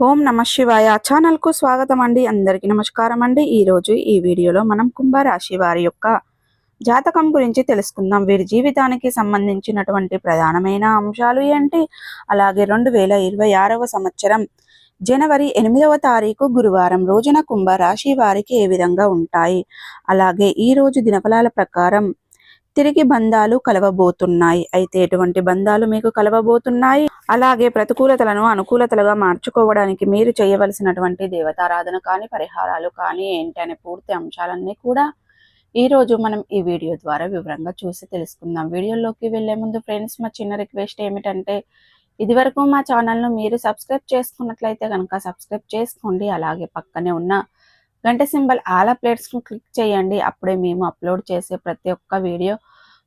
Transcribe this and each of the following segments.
ఓం నమ శివాయ. ఛానల్కు స్వాగతం అండి. అందరికీ నమస్కారం అండి. ఈ రోజు ఈ వీడియోలో మనం కుంభరాశి వారి యొక్క జాతకం గురించి తెలుసుకుందాం. వీరి జీవితానికి సంబంధించినటువంటి ప్రధానమైన అంశాలు ఏంటి? అలాగే రెండు వేల ఇరవై ఆరవ సంవత్సరం జనవరి ఎనిమిదవ తారీఖు గురువారం రోజున కుంభరాశి వారికి ఏ విధంగా ఉంటాయి? అలాగే ఈ రోజు దినఫలాల ప్రకారం తిరిగి బంధాలు కలవబోతున్నాయి. అయితే ఎటువంటి బంధాలు మీకు కలవబోతున్నాయి? అలాగే ప్రతికూలతలను అనుకూలతలుగా మార్చుకోవడానికి మీరు చేయవలసినటువంటి దేవతారాధన కానీ పరిహారాలు కానీ ఏంటి పూర్తి అంశాలన్నీ కూడా ఈ రోజు మనం ఈ వీడియో ద్వారా వివరంగా చూసి తెలుసుకుందాం. వీడియోలోకి వెళ్ళే ముందు ఫ్రెండ్స్ మా చిన్న రిక్వెస్ట్ ఏమిటంటే ఇది వరకు మా ఛానల్ను మీరు సబ్స్క్రైబ్ చేసుకున్నట్లయితే కనుక సబ్స్క్రైబ్ చేసుకోండి. అలాగే పక్కనే ఉన్న గంట సింబల్ ఆల ప్లేట్స్ను క్లిక్ చేయండి. అప్పుడే మేము అప్లోడ్ చేసే ప్రతి ఒక్క వీడియో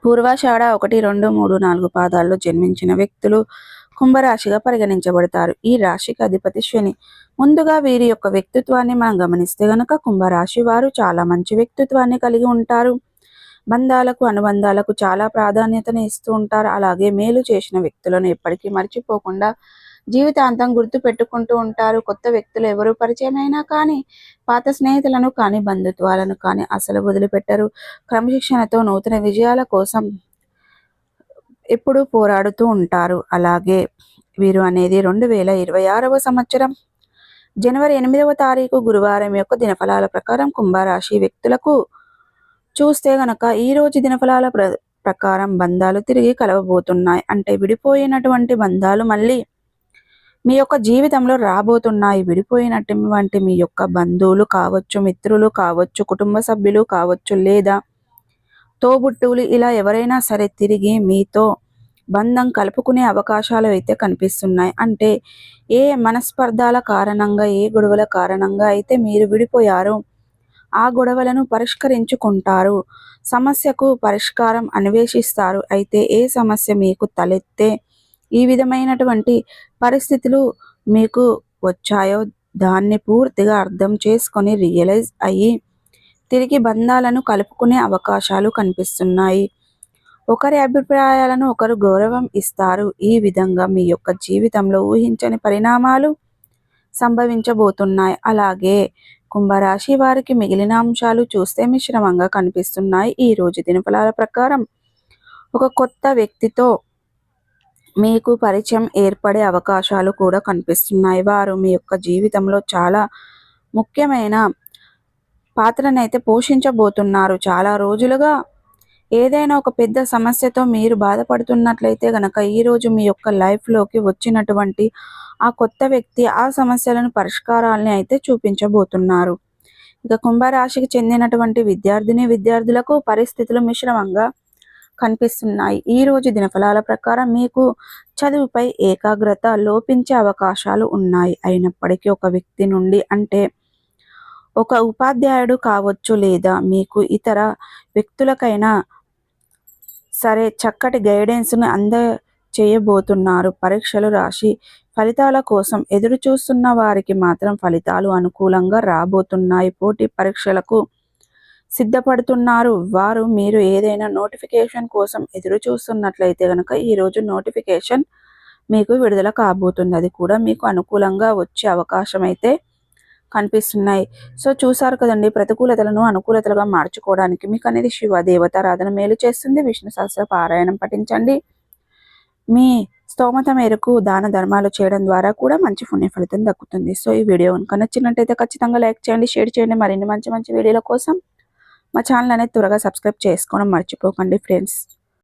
పూర్వాషాఢ ఒకటి రెండు మూడు నాలుగు పాదాల్లో జన్మించిన వ్యక్తులు కుంభరాశిగా పరిగణించబడతారు. ఈ రాశికి అధిపతి శని. ముందుగా వీరి యొక్క వ్యక్తిత్వాన్ని మనం గమనిస్తే గనక కుంభరాశి వారు చాలా మంచి వ్యక్తిత్వాన్ని కలిగి ఉంటారు. బంధాలకు అనుబంధాలకు చాలా ప్రాధాన్యతను ఇస్తూ ఉంటారు. అలాగే మేలు చేసిన వ్యక్తులను ఎప్పటికీ మర్చిపోకుండా జీవితాంతం గుర్తు పెట్టుకుంటూ ఉంటారు. కొత్త వ్యక్తులు ఎవరు పరిచయమైనా కానీ పాత స్నేహితులను కానీ బంధుత్వాలను కానీ అసలు వదిలిపెట్టరు. క్రమశిక్షణతో నూతన విజయాల కోసం ఎప్పుడూ పోరాడుతూ ఉంటారు. అలాగే వీరు అనేది రెండు వేల ఇరవై ఆరవ సంవత్సరం. జనవరి ఎనిమిదవ తారీఖు గురువారం యొక్క దినఫలాల ప్రకారం కుంభరాశి వ్యక్తులకు చూస్తే గనక ఈ రోజు దినఫలాల ప్ర ప్రకారం బంధాలు తిరిగి కలవబోతున్నాయి. అంటే విడిపోయినటువంటి బంధాలు మళ్ళీ మీ యొక్క జీవితంలో రాబోతున్నాయి విడిపోయినటువంటి మీ యొక్క బంధువులు కావచ్చు మిత్రులు కావచ్చు కుటుంబ సభ్యులు కావచ్చు లేదా తోబుట్టువులు ఇలా ఎవరైనా సరే తిరిగి మీతో బంధం కలుపుకునే అవకాశాలు అయితే కనిపిస్తున్నాయి. అంటే ఏ మనస్పర్ధాల కారణంగా ఏ గొడవల కారణంగా అయితే మీరు విడిపోయారో ఆ గొడవలను పరిష్కరించుకుంటారు. సమస్యకు పరిష్కారం అన్వేషిస్తారు. అయితే ఏ సమస్య మీకు తలెత్తే ఈ విధమైనటువంటి పరిస్థితులు మీకు వచ్చాయో దాన్ని పూర్తిగా అర్థం చేసుకొని రియలైజ్ అయ్యి తిరిగి బంధాలను కలుపుకునే అవకాశాలు కనిపిస్తున్నాయి. ఒకరి అభిప్రాయాలను ఒకరు గౌరవం ఇస్తారు. ఈ విధంగా మీ యొక్క జీవితంలో ఊహించని పరిణామాలు సంభవించబోతున్నాయి. అలాగే కుంభరాశి వారికి మిగిలిన అంశాలు చూస్తే మిశ్రమంగా కనిపిస్తున్నాయి. ఈ రోజు దినఫలాల ప్రకారం ఒక కొత్త వ్యక్తితో మీకు పరిచయం ఏర్పడే అవకాశాలు కూడా కనిపిస్తున్నాయి. వారు మీ యొక్క జీవితంలో చాలా ముఖ్యమైన పాత్రనైతే పోషించబోతున్నారు. చాలా రోజులుగా ఏదైనా ఒక పెద్ద సమస్యతో మీరు బాధపడుతున్నట్లయితే గనక ఈరోజు మీ యొక్క లైఫ్లోకి వచ్చినటువంటి ఆ కొత్త వ్యక్తి ఆ సమస్యలను పరిష్కారాలని అయితే చూపించబోతున్నారు. ఇక కుంభరాశికి చెందినటువంటి విద్యార్థిని విద్యార్థులకు పరిస్థితులు మిశ్రమంగా కనిపిస్తున్నాయి. ఈ రోజు దినఫలాల ప్రకారం మీకు చదువుపై ఏకాగ్రత లోపించే అవకాశాలు ఉన్నాయి. అయినప్పటికీ ఒక వ్యక్తి నుండి అంటే ఒక ఉపాధ్యాయుడు కావచ్చు లేదా మీకు ఇతర వ్యక్తులకైనా సరే చక్కటి గైడెన్స్ను అంద చేయబోతున్నారు పరీక్షలు రాసి ఫలితాల కోసం ఎదురు చూస్తున్న వారికి మాత్రం ఫలితాలు అనుకూలంగా రాబోతున్నాయి. పోటీ పరీక్షలకు సిద్ధపడుతున్నారు. వారు మీరు ఏదైనా నోటిఫికేషన్ కోసం ఎదురు చూస్తున్నట్లయితే కనుక ఈరోజు నోటిఫికేషన్ మీకు విడుదల కాబోతుంది. అది కూడా మీకు అనుకూలంగా వచ్చే అవకాశం అయితే కనిపిస్తున్నాయి. సో చూసారు కదండి ప్రతికూలతలను అనుకూలతలుగా మార్చుకోవడానికి మీకు అనేది శివ దేవతారాధన మేలు చేస్తుంది. విష్ణు సహస్ర పారాయణం పఠించండి. మీ స్తోమత మేరకు దాన ధర్మాలు చేయడం ద్వారా కూడా మంచి పుణ్య ఫలితం దక్కుతుంది. సో ఈ వీడియో కనుక నచ్చినట్టయితే ఖచ్చితంగా లైక్ చేయండి షేర్ చేయండి. మరిన్ని మంచి మంచి వీడియోల కోసం మా ఛానల్ అనేది త్వరగా సబ్స్క్రైబ్ చేసుకోవడం మర్చిపోకండి ఫ్రెండ్స్